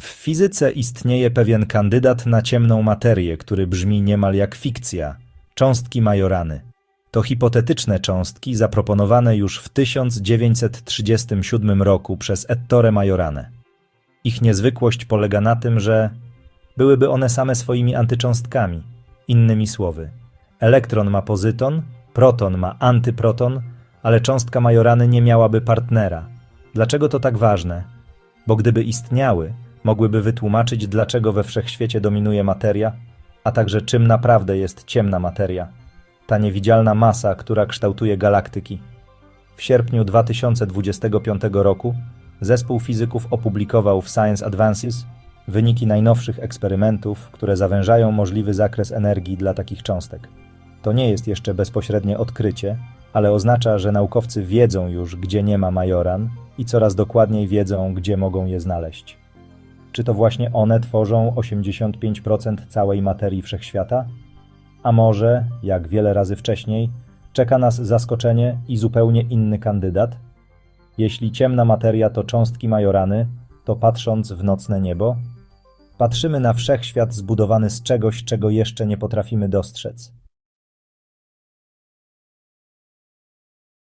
W fizyce istnieje pewien kandydat na ciemną materię, który brzmi niemal jak fikcja cząstki Majorany. To hipotetyczne cząstki zaproponowane już w 1937 roku przez Ettore Majorane. Ich niezwykłość polega na tym, że byłyby one same swoimi antycząstkami. Innymi słowy, elektron ma pozyton, proton ma antyproton, ale cząstka Majorany nie miałaby partnera. Dlaczego to tak ważne? Bo gdyby istniały, mogłyby wytłumaczyć, dlaczego we wszechświecie dominuje materia, a także czym naprawdę jest ciemna materia. Ta niewidzialna masa, która kształtuje galaktyki. W sierpniu 2025 roku zespół fizyków opublikował w Science Advances wyniki najnowszych eksperymentów, które zawężają możliwy zakres energii dla takich cząstek. To nie jest jeszcze bezpośrednie odkrycie, ale oznacza, że naukowcy wiedzą już, gdzie nie ma majoran i coraz dokładniej wiedzą, gdzie mogą je znaleźć. Czy to właśnie one tworzą 85% całej materii wszechświata? A może, jak wiele razy wcześniej, czeka nas zaskoczenie i zupełnie inny kandydat? Jeśli ciemna materia to cząstki majorany, to patrząc w nocne niebo, patrzymy na wszechświat zbudowany z czegoś, czego jeszcze nie potrafimy dostrzec.